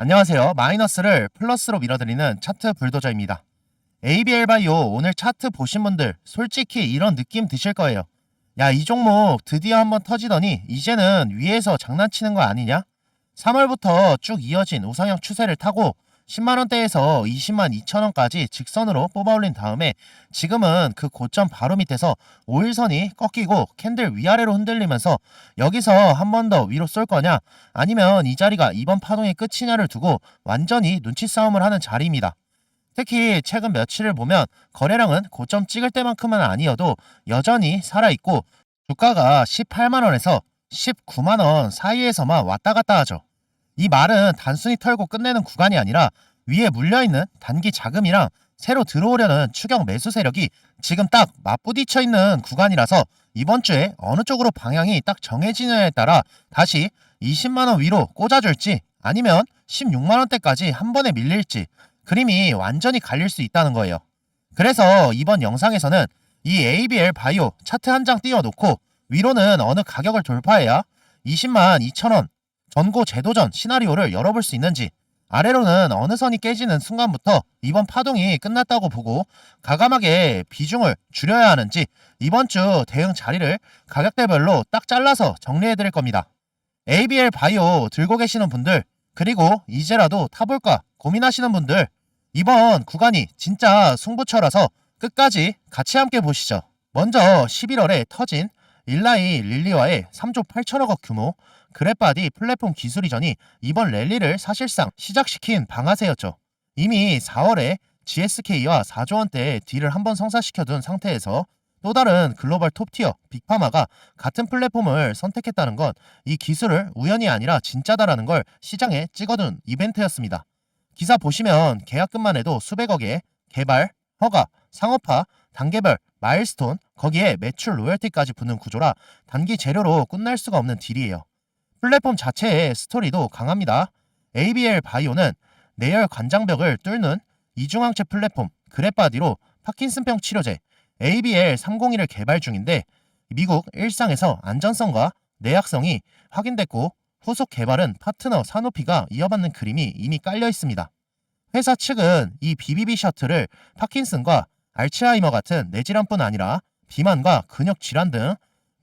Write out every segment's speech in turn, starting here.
안녕하세요. 마이너스를 플러스로 밀어드리는 차트 불도저입니다. ABL 바이오 오늘 차트 보신 분들 솔직히 이런 느낌 드실 거예요. 야, 이 종목 드디어 한번 터지더니 이제는 위에서 장난치는 거 아니냐? 3월부터 쭉 이어진 우상향 추세를 타고 10만원대에서 20만 2천원까지 직선으로 뽑아올린 다음에 지금은 그 고점 바로 밑에서 5일선이 꺾이고 캔들 위아래로 흔들리면서 여기서 한 번 더 위로 쏠 거냐 아니면 이 자리가 이번 파동의 끝이냐를 두고 완전히 눈치 싸움을 하는 자리입니다. 특히 최근 며칠을 보면 거래량은 고점 찍을 때만큼은 아니어도 여전히 살아있고 주가가 18만원에서 19만원 사이에서만 왔다 갔다 하죠. 이 말은 단순히 털고 끝내는 구간이 아니라 위에 물려있는 단기 자금이랑 새로 들어오려는 추경 매수 세력이 지금 딱 맞부딪혀 있는 구간이라서 이번 주에 어느 쪽으로 방향이 딱 정해지느냐에 따라 다시 20만원 위로 꽂아줄지 아니면 16만원대까지 한 번에 밀릴지 그림이 완전히 갈릴 수 있다는 거예요. 그래서 이번 영상에서는 이 ABL 바이오 차트 한 장 띄워놓고 위로는 어느 가격을 돌파해야 20만 2천원 전고 제도전 시나리오를 열어볼 수 있는지 아래로는 어느 선이 깨지는 순간부터 이번 파동이 끝났다고 보고 가감하게 비중을 줄여야 하는지 이번 주 대응 자리를 가격대별로 딱 잘라서 정리해 드릴 겁니다. ABL 바이오 들고 계시는 분들 그리고 이제라도 타볼까 고민하시는 분들 이번 구간이 진짜 승부처라서 끝까지 같이 함께 보시죠. 먼저 11월에 터진 일라이 릴리와의 3조 8천억원 규모 그랩바디 플랫폼 기술 이전이 이번 랠리를 사실상 시작시킨 방아쇠였죠. 이미 4월에 GSK와 4조 원대의 딜을 한번 성사시켜둔 상태에서 또 다른 글로벌 톱티어 빅파마가 같은 플랫폼을 선택했다는 건 이 기술을 우연이 아니라 진짜다라는 걸 시장에 찍어둔 이벤트였습니다. 기사 보시면 계약금만 해도 수백억에 개발, 허가, 상업화, 단계별, 마일스톤, 거기에 매출 로열티까지 붙는 구조라 단기 재료로 끝날 수가 없는 딜이에요. 플랫폼 자체의 스토리도 강합니다. ABL 바이오는 내열 관장벽을 뚫는 이중항체 플랫폼 그랩바디로 파킨슨병 치료제 ABL 301을 개발 중인데 미국 일상에서 안전성과 내약성이 확인됐고 후속 개발은 파트너 사노피가 이어받는 그림이 이미 깔려 있습니다. 회사 측은 이 BBB 셔틀을 파킨슨과 알츠하이머 같은 뇌질환뿐 아니라 비만과 근육 질환 등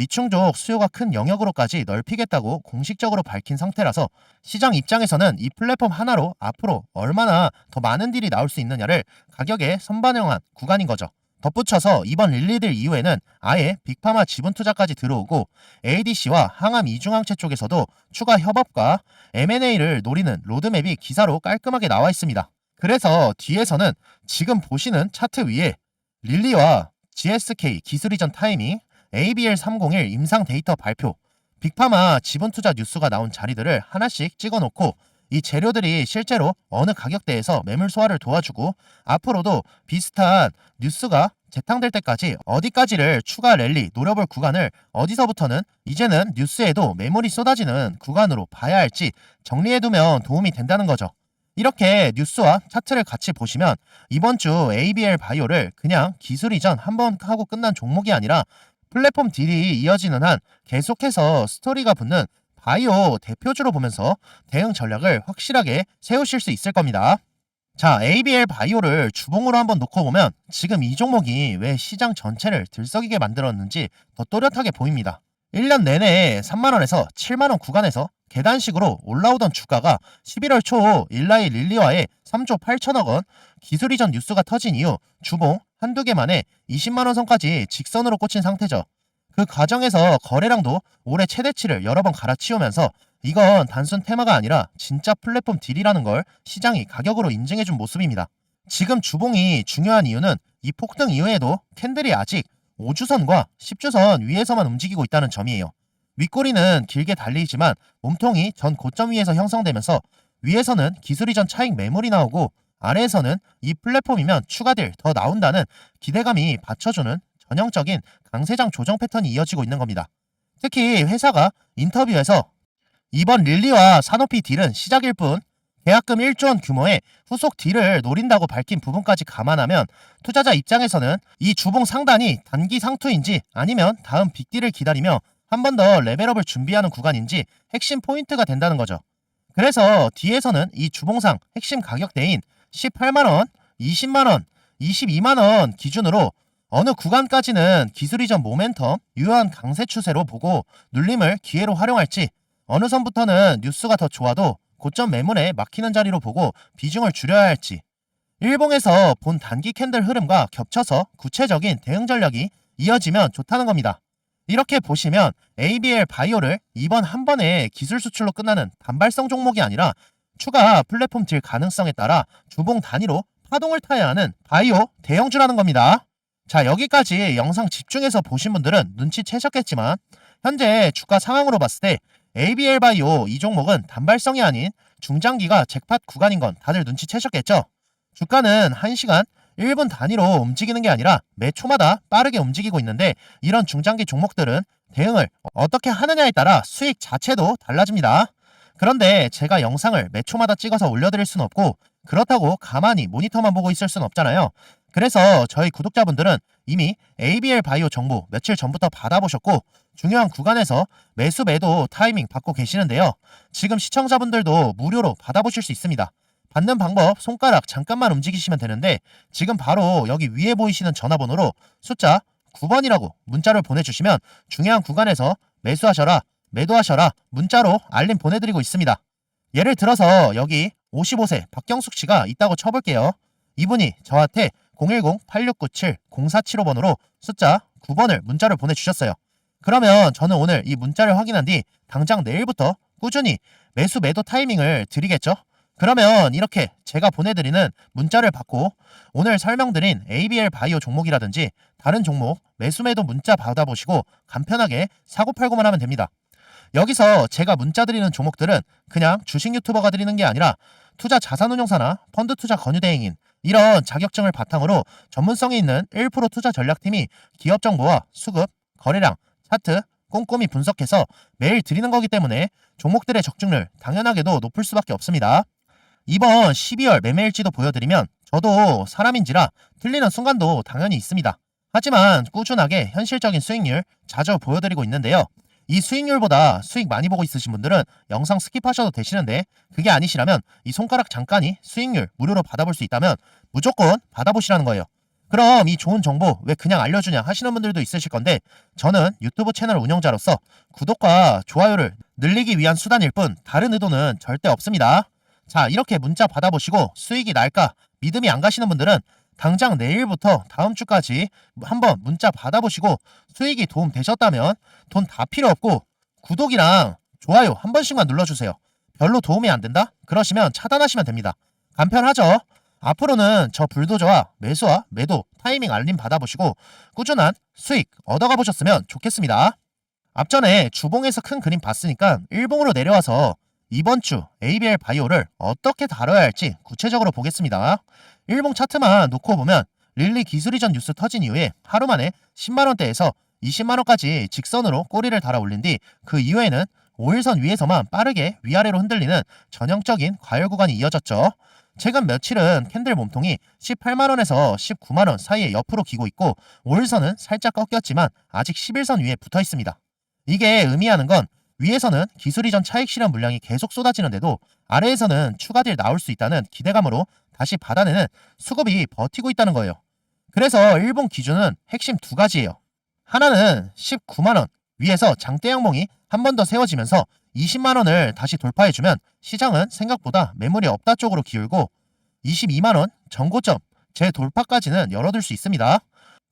미충족 수요가 큰 영역으로까지 넓히겠다고 공식적으로 밝힌 상태라서 시장 입장에서는 이 플랫폼 하나로 앞으로 얼마나 더 많은 딜이 나올 수 있느냐를 가격에 선반영한 구간인 거죠. 덧붙여서 이번 릴리들 이후에는 아예 빅파마 지분 투자까지 들어오고 ADC와 항암 이중항체 쪽에서도 추가 협업과 M&A를 노리는 로드맵이 기사로 깔끔하게 나와 있습니다. 그래서 뒤에서는 지금 보시는 차트 위에 릴리와 GSK 기술 이전 타이밍, ABL 301 임상 데이터 발표, 빅파마 지분 투자 뉴스가 나온 자리들을 하나씩 찍어 놓고 이 재료들이 실제로 어느 가격대에서 매물 소화를 도와주고 앞으로도 비슷한 뉴스가 재탕될 때까지 어디까지를 추가 랠리 노려볼 구간을 어디서부터는 이제는 뉴스에도 매물이 쏟아지는 구간으로 봐야 할지 정리해두면 도움이 된다는 거죠. 이렇게 뉴스와 차트를 같이 보시면 이번 주 ABL 바이오를 그냥 기술 이전 한 번 하고 끝난 종목이 아니라 플랫폼 딜이 이어지는 한 계속해서 스토리가 붙는 바이오 대표주로 보면서 대응 전략을 확실하게 세우실 수 있을 겁니다. 자, ABL 바이오를 주봉으로 한번 놓고 보면 지금 이 종목이 왜 시장 전체를 들썩이게 만들었는지 더 또렷하게 보입니다. 1년 내내 3만원에서 7만원 구간에서 계단식으로 올라오던 주가가 11월 초 일라이 릴리와의 3조 8천억 원 기술 이전 뉴스가 터진 이후 주봉 한두 개 만에 20만원 선까지 직선으로 꽂힌 상태죠. 그 과정에서 거래량도 올해 최대치를 여러 번 갈아치우면서 이건 단순 테마가 아니라 진짜 플랫폼 딜이라는 걸 시장이 가격으로 인증해준 모습입니다. 지금 주봉이 중요한 이유는 이 폭등 이후에도 캔들이 아직 5주선과 10주선 위에서만 움직이고 있다는 점이에요. 윗꼬리는 길게 달리지만 몸통이 전 고점 위에서 형성되면서 위에서는 기술 이전 차익 매물이 나오고 아래에서는 이 플랫폼이면 추가될 더 나온다는 기대감이 받쳐주는 전형적인 강세장 조정 패턴이 이어지고 있는 겁니다. 특히 회사가 인터뷰에서 이번 릴리와 산오피 딜은 시작일 뿐 계약금 1조 원 규모의 후속 딜을 노린다고 밝힌 부분까지 감안하면 투자자 입장에서는 이 주봉 상단이 단기 상투인지 아니면 다음 빅딜을 기다리며 한 번 더 레벨업을 준비하는 구간인지 핵심 포인트가 된다는 거죠. 그래서 뒤에서는 이 주봉상 핵심 가격대인 18만원, 20만원, 22만원 기준으로 어느 구간까지는 기술 이전 모멘텀, 유효한 강세 추세로 보고 눌림을 기회로 활용할지 어느 선부터는 뉴스가 더 좋아도 고점 매물에 막히는 자리로 보고 비중을 줄여야 할지 일봉에서 본 단기 캔들 흐름과 겹쳐서 구체적인 대응 전략이 이어지면 좋다는 겁니다. 이렇게 보시면 ABL 바이오를 이번 한 번에 기술 수출로 끝나는 단발성 종목이 아니라 추가 플랫폼 딜 가능성에 따라 주봉 단위로 파동을 타야 하는 바이오 대형주라는 겁니다. 자, 여기까지 영상 집중해서 보신 분들은 눈치채셨겠지만 현재 주가 상황으로 봤을 때 ABL 바이오 이 종목은 단발성이 아닌 중장기가 잭팟 구간인 건 다들 눈치채셨겠죠? 주가는 1시간 1분 단위로 움직이는 게 아니라 매 초마다 빠르게 움직이고 있는데 이런 중장기 종목들은 대응을 어떻게 하느냐에 따라 수익 자체도 달라집니다. 그런데 제가 영상을 매 초마다 찍어서 올려드릴 수는 없고 그렇다고 가만히 모니터만 보고 있을 수는 없잖아요. 그래서 저희 구독자분들은 이미 ABL 바이오 정보 며칠 전부터 받아보셨고 중요한 구간에서 매수 매도 타이밍 받고 계시는데요. 지금 시청자분들도 무료로 받아보실 수 있습니다. 받는 방법 손가락 잠깐만 움직이시면 되는데 지금 바로 여기 위에 보이시는 전화번호로 숫자 9번이라고 문자를 보내주시면 중요한 구간에서 매수하셔라 매도하셔라 문자로 알림 보내드리고 있습니다. 예를 들어서 여기 55세 박경숙 씨가 있다고 쳐볼게요. 이분이 저한테 010-8697-0475번으로 숫자 9번을 문자를 보내주셨어요. 그러면 저는 오늘 이 문자를 확인한 뒤 당장 내일부터 꾸준히 매수 매도 타이밍을 드리겠죠? 그러면 이렇게 제가 보내드리는 문자를 받고 오늘 설명드린 ABL 바이오 종목이라든지 다른 종목 매수 매도 문자 받아보시고 간편하게 사고팔고만 하면 됩니다. 여기서 제가 문자 드리는 종목들은 그냥 주식 유튜버가 드리는 게 아니라 투자 자산운용사나 펀드 투자 권유대행인 이런 자격증을 바탕으로 전문성이 있는 1% 투자 전략팀이 기업 정보와 수급, 거래량, 차트 꼼꼼히 분석해서 매일 드리는 거기 때문에 종목들의 적중률 당연하게도 높을 수밖에 없습니다. 이번 12월 매매일지도 보여드리면 저도 사람인지라 틀리는 순간도 당연히 있습니다. 하지만 꾸준하게 현실적인 수익률 자주 보여드리고 있는데요. 이 수익률보다 수익 많이 보고 있으신 분들은 영상 스킵하셔도 되시는데 그게 아니시라면 이 손가락 잠깐이 수익률 무료로 받아볼 수 있다면 무조건 받아보시라는 거예요. 그럼 이 좋은 정보 왜 그냥 알려주냐 하시는 분들도 있으실 건데 저는 유튜브 채널 운영자로서 구독과 좋아요를 늘리기 위한 수단일 뿐 다른 의도는 절대 없습니다. 자 이렇게 문자 받아보시고 수익이 날까 믿음이 안 가시는 분들은 당장 내일부터 다음 주까지 한번 문자 받아보시고 수익이 도움 되셨다면 돈 다 필요 없고 구독이랑 좋아요 한 번씩만 눌러주세요. 별로 도움이 안 된다? 그러시면 차단하시면 됩니다. 간편하죠? 앞으로는 저 불도저와 매수와 매도 타이밍 알림 받아보시고 꾸준한 수익 얻어가 보셨으면 좋겠습니다. 앞전에 주봉에서 큰 그림 봤으니까 일봉으로 내려와서 이번 주 ABL 바이오를 어떻게 다뤄야 할지 구체적으로 보겠습니다. 일봉 차트만 놓고 보면 릴리 기술 이전 뉴스 터진 이후에 하루 만에 10만원대에서 20만원까지 직선으로 꼬리를 달아 올린 뒤 그 이후에는 5일선 위에서만 빠르게 위아래로 흔들리는 전형적인 과열 구간이 이어졌죠. 최근 며칠은 캔들 몸통이 18만원에서 19만원 사이에 옆으로 기고 있고 5일선은 살짝 꺾였지만 아직 11선 위에 붙어 있습니다. 이게 의미하는 건 위에서는 기술 이전 차익 실현 물량이 계속 쏟아지는데도 아래에서는 추가 딜 나올 수 있다는 기대감으로 다시 받아내는 수급이 버티고 있다는 거예요. 그래서 일본 기준은 핵심 두 가지예요. 하나는 19만원 위에서 장대 양봉이 한 번 더 세워지면서 20만원을 다시 돌파해주면 시장은 생각보다 매물이 없다 쪽으로 기울고 22만원 전고점 재돌파까지는 열어둘 수 있습니다.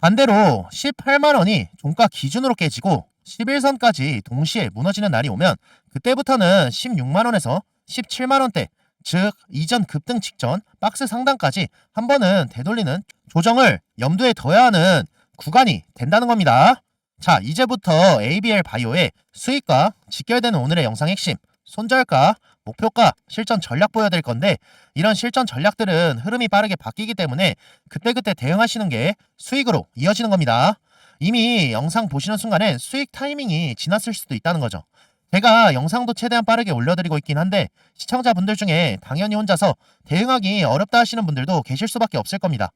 반대로 18만원이 종가 기준으로 깨지고 11선까지 동시에 무너지는 날이 오면 그때부터는 16만원에서 17만원대 즉 이전 급등 직전 박스 상단까지 한 번은 되돌리는 조정을 염두에 둬야 하는 구간이 된다는 겁니다. 자 이제부터 ABL 바이오의 수익과 직결되는 오늘의 영상 핵심 손절가, 목표가, 실전 전략 보여드릴 건데 이런 실전 전략들은 흐름이 빠르게 바뀌기 때문에 그때그때 대응하시는 게 수익으로 이어지는 겁니다. 이미 영상 보시는 순간에 수익 타이밍이 지났을 수도 있다는 거죠. 제가 영상도 최대한 빠르게 올려드리고 있긴 한데 시청자분들 중에 당연히 혼자서 대응하기 어렵다 하시는 분들도 계실 수밖에 없을 겁니다.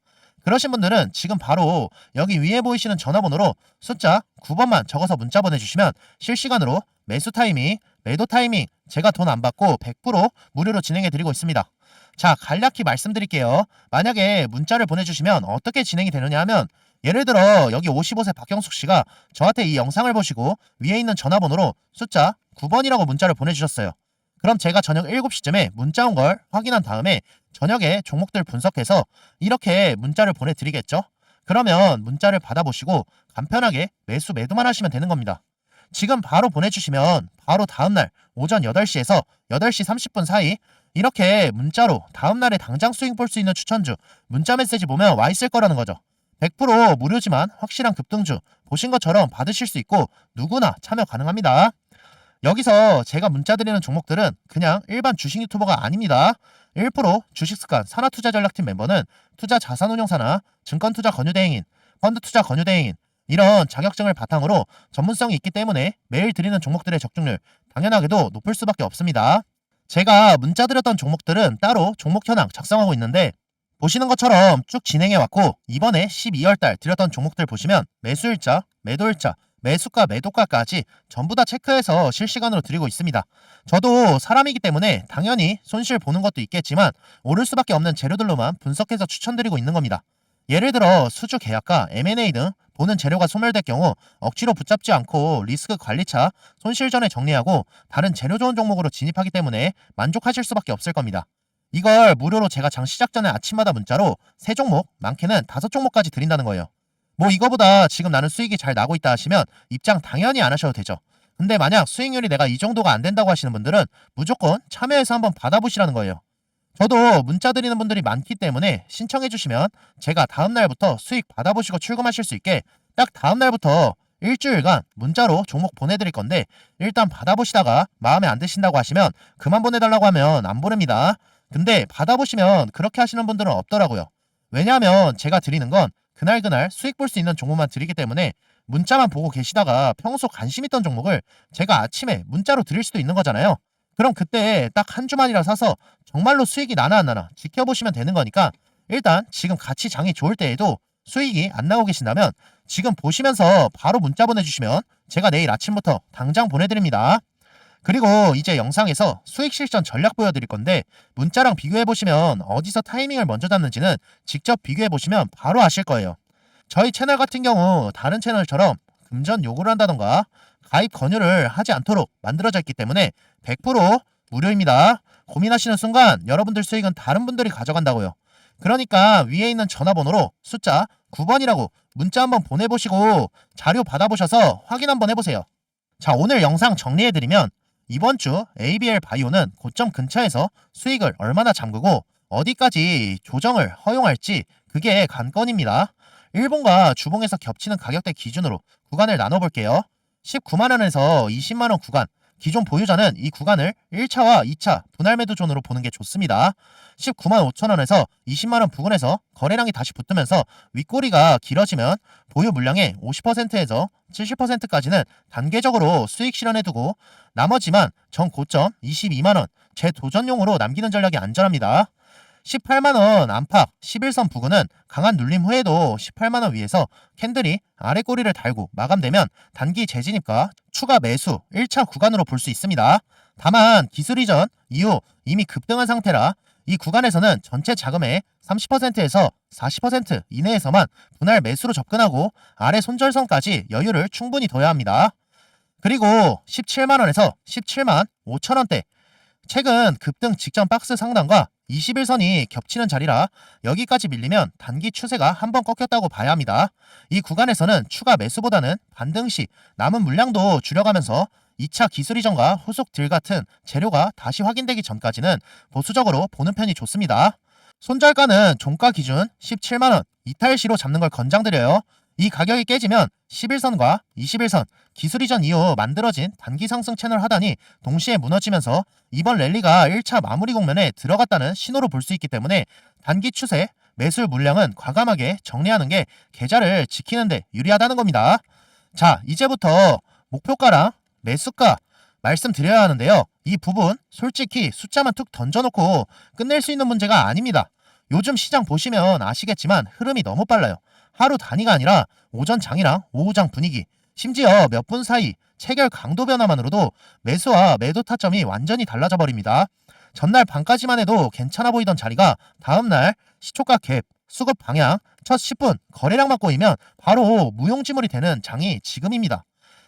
그러신 분들은 지금 바로 여기 위에 보이시는 전화번호로 숫자 9번만 적어서 문자 보내주시면 실시간으로 매수 타이밍, 매도 타이밍 제가 돈 안 받고 100% 무료로 진행해 드리고 있습니다. 자, 간략히 말씀드릴게요. 만약에 문자를 보내주시면 어떻게 진행이 되느냐 하면 예를 들어 여기 55세 박경숙 씨가 저한테 이 영상을 보시고 위에 있는 전화번호로 숫자 9번이라고 문자를 보내주셨어요. 그럼 제가 저녁 7시쯤에 문자 온 걸 확인한 다음에 저녁에 종목들 분석해서 이렇게 문자를 보내드리겠죠? 그러면 문자를 받아보시고 간편하게 매수 매도만 하시면 되는 겁니다. 지금 바로 보내주시면 바로 다음날 오전 8시에서 8시 30분 사이 이렇게 문자로 다음날에 당장 수익 볼 수 있는 추천주 문자 메시지 보면 와 있을 거라는 거죠. 100% 무료지만 확실한 급등주 보신 것처럼 받으실 수 있고 누구나 참여 가능합니다. 여기서 제가 문자 드리는 종목들은 그냥 일반 주식 유튜버가 아닙니다. 1% 주식습관 산하투자전략팀 멤버는 투자 자산운용사나 증권투자 권유대행인, 펀드투자 권유대행인 이런 자격증을 바탕으로 전문성이 있기 때문에 매일 드리는 종목들의 적중률 당연하게도 높을 수밖에 없습니다. 제가 문자 드렸던 종목들은 따로 종목 현황 작성하고 있는데 보시는 것처럼 쭉 진행해 왔고 이번에 12월달 드렸던 종목들 보시면 매수일자, 매도일자, 매수가, 매도가까지 전부 다 체크해서 실시간으로 드리고 있습니다. 저도 사람이기 때문에 당연히 손실 보는 것도 있겠지만 오를 수밖에 없는 재료들로만 분석해서 추천드리고 있는 겁니다. 예를 들어 수주 계약과 M&A 등 보는 재료가 소멸될 경우 억지로 붙잡지 않고 리스크 관리차 손실 전에 정리하고 다른 재료 좋은 종목으로 진입하기 때문에 만족하실 수밖에 없을 겁니다. 이걸 무료로 제가 장 시작 전에 아침마다 문자로 세 종목, 많게는 다섯 종목까지 드린다는 거예요. 뭐 이거보다 지금 나는 수익이 잘 나고 있다 하시면 입장 당연히 안 하셔도 되죠. 근데 만약 수익률이 내가 이 정도가 안 된다고 하시는 분들은 무조건 참여해서 한번 받아보시라는 거예요. 저도 문자 드리는 분들이 많기 때문에 신청해 주시면 제가 다음 날부터 수익 받아보시고 출금하실 수 있게 딱 다음 날부터 일주일간 문자로 종목 보내드릴 건데 일단 받아보시다가 마음에 안 드신다고 하시면 그만 보내달라고 하면 안 보냅니다. 근데 받아보시면 그렇게 하시는 분들은 없더라고요. 왜냐하면 제가 드리는 건 그날그날 수익 볼 수 있는 종목만 드리기 때문에 문자만 보고 계시다가 평소 관심 있던 종목을 제가 아침에 문자로 드릴 수도 있는 거잖아요. 그럼 그때 딱 한 주만이라 사서 정말로 수익이 나나 안 나나 지켜보시면 되는 거니까 일단 지금 같이 장이 좋을 때에도 수익이 안 나고 계신다면 지금 보시면서 바로 문자 보내주시면 제가 내일 아침부터 당장 보내드립니다. 그리고 이제 영상에서 수익 실전 전략 보여드릴 건데 문자랑 비교해 보시면 어디서 타이밍을 먼저 잡는지는 직접 비교해 보시면 바로 아실 거예요. 저희 채널 같은 경우 다른 채널처럼 금전 요구를 한다던가 가입 권유를 하지 않도록 만들어져 있기 때문에 100% 무료입니다. 고민하시는 순간 여러분들 수익은 다른 분들이 가져간다고요. 그러니까 위에 있는 전화번호로 숫자 9번이라고 문자 한번 보내보시고 자료 받아보셔서 확인 한번 해보세요. 자, 오늘 영상 정리해드리면 이번 주 ABL 바이오는 고점 근처에서 수익을 얼마나 잠그고 어디까지 조정을 허용할지 그게 관건입니다. 일본과 주봉에서 겹치는 가격대 기준으로 구간을 나눠볼게요. 19만원에서 20만원 구간, 기존 보유자는 이 구간을 1차와 2차 분할 매도 존으로 보는 게 좋습니다. 19만 5천원에서 20만원 부근에서 거래량이 다시 붙으면서 윗꼬리가 길어지면 보유 물량의 50%에서 70%까지는 단계적으로 수익 실현해두고 나머지만 전 고점 22만원 재도전용으로 남기는 전략이 안전합니다. 18만원 안팎 11선 부근은 강한 눌림 후에도 18만원 위에서 캔들이 아래 꼬리를 달고 마감되면 단기 재진입과 추가 매수 1차 구간으로 볼 수 있습니다. 다만 기술 이전 이후 이미 급등한 상태라 이 구간에서는 전체 자금의 30%에서 40% 이내에서만 분할 매수로 접근하고 아래 손절선까지 여유를 충분히 둬야 합니다. 그리고 17만원에서 17만 5천원대 최근 급등 직전 박스 상단과 21선이 겹치는 자리라 여기까지 밀리면 단기 추세가 한번 꺾였다고 봐야 합니다. 이 구간에서는 추가 매수보다는 반등 시 남은 물량도 줄여가면서 2차 기술 이전과 후속 딜 같은 재료가 다시 확인되기 전까지는 보수적으로 보는 편이 좋습니다. 손절가는 종가 기준 17만원 이탈시로 잡는 걸 권장드려요. 이 가격이 깨지면 11선과 21선 기술 이전 이후 만들어진 단기 상승 채널 하단이 동시에 무너지면서 이번 랠리가 1차 마무리 국면에 들어갔다는 신호로 볼 수 있기 때문에 단기 추세 매수 물량은 과감하게 정리하는 게 계좌를 지키는데 유리하다는 겁니다. 자, 이제부터 목표가랑 매수가 말씀드려야 하는데요. 이 부분 솔직히 숫자만 툭 던져놓고 끝낼 수 있는 문제가 아닙니다. 요즘 시장 보시면 아시겠지만 흐름이 너무 빨라요. 하루 단위가 아니라 오전 장이랑 오후 장 분위기, 심지어 몇 분 사이 체결 강도 변화만으로도 매수와 매도 타점이 완전히 달라져 버립니다. 전날 밤까지만 해도 괜찮아 보이던 자리가 다음날 시초가 갭, 수급 방향, 첫 10분 거래량만 꼬이면 바로 무용지물이 되는 장이 지금입니다.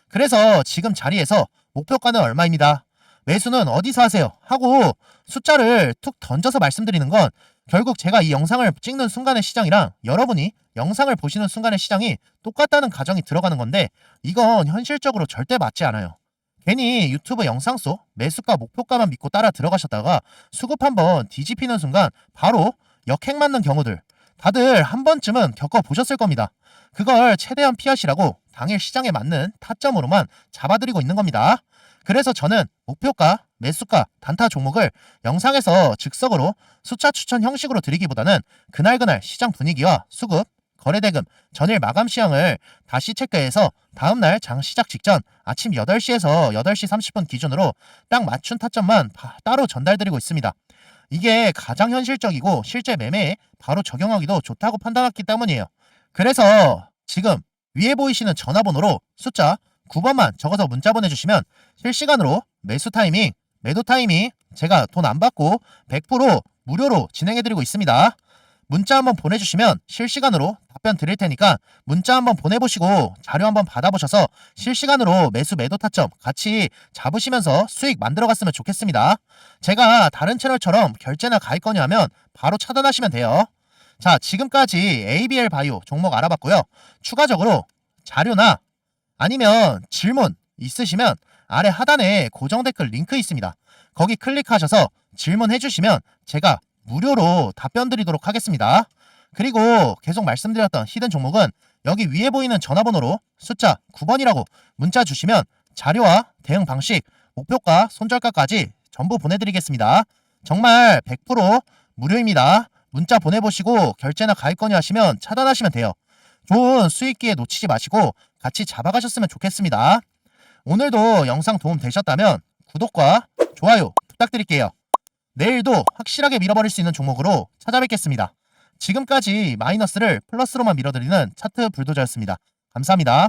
그래서 지금 자리에서 목표가는 얼마입니다. 매수는 어디서 하세요? 하고 숫자를 툭 던져서 말씀드리는 건 결국 제가 이 영상을 찍는 순간의 시장이랑 여러분이 영상을 보시는 순간의 시장이 똑같다는 가정이 들어가는 건데 이건 현실적으로 절대 맞지 않아요. 괜히 유튜브 영상 속 매수가 목표가만 믿고 따라 들어가셨다가 수급 한번 뒤집히는 순간 바로 역행 맞는 경우들 다들 한 번쯤은 겪어보셨을 겁니다. 그걸 최대한 피하시라고 당일 시장에 맞는 타점으로만 잡아드리고 있는 겁니다. 그래서 저는 목표가, 매수가, 단타 종목을 영상에서 즉석으로 숫자 추천 형식으로 드리기보다는 그날그날 시장 분위기와 수급, 거래대금, 전일 마감 시황을 다시 체크해서 다음날 장 시작 직전 아침 8시에서 8시 30분 기준으로 딱 맞춘 타점만 바- 따로 전달드리고 있습니다. 이게 가장 현실적이고 실제 매매에 바로 적용하기도 좋다고 판단했기 때문이에요. 그래서 지금 위에 보이시는 전화번호로 숫자 9번만 적어서 문자 보내주시면 실시간으로 매수 타이밍, 매도 타이밍 제가 돈 안 받고 100% 무료로 진행해드리고 있습니다. 문자 한번 보내주시면 실시간으로 답변 드릴 테니까 문자 한번 보내보시고 자료 한번 받아보셔서 실시간으로 매수 매도 타점 같이 잡으시면서 수익 만들어갔으면 좋겠습니다. 제가 다른 채널처럼 결제나 가입 건의하면 바로 차단하시면 돼요. 자, 지금까지 ABL 바이오 종목 알아봤고요. 추가적으로 자료나 아니면 질문 있으시면 아래 하단에 고정 댓글 링크 있습니다. 거기 클릭하셔서 질문해 주시면 제가 무료로 답변 드리도록 하겠습니다. 그리고 계속 말씀드렸던 히든 종목은 여기 위에 보이는 전화번호로 숫자 9번이라고 문자 주시면 자료와 대응 방식, 목표가, 손절가까지 전부 보내드리겠습니다. 정말 100% 무료입니다. 문자 보내보시고 결제나 가입 건의하시면 차단하시면 돼요. 좋은 수익 기회 놓치지 마시고 같이 잡아가셨으면 좋겠습니다. 오늘도 영상 도움 되셨다면 구독과 좋아요 부탁드릴게요. 내일도 확실하게 밀어버릴 수 있는 종목으로 찾아뵙겠습니다. 지금까지 마이너스를 플러스로만 밀어드리는 차트 불도저였습니다. 감사합니다.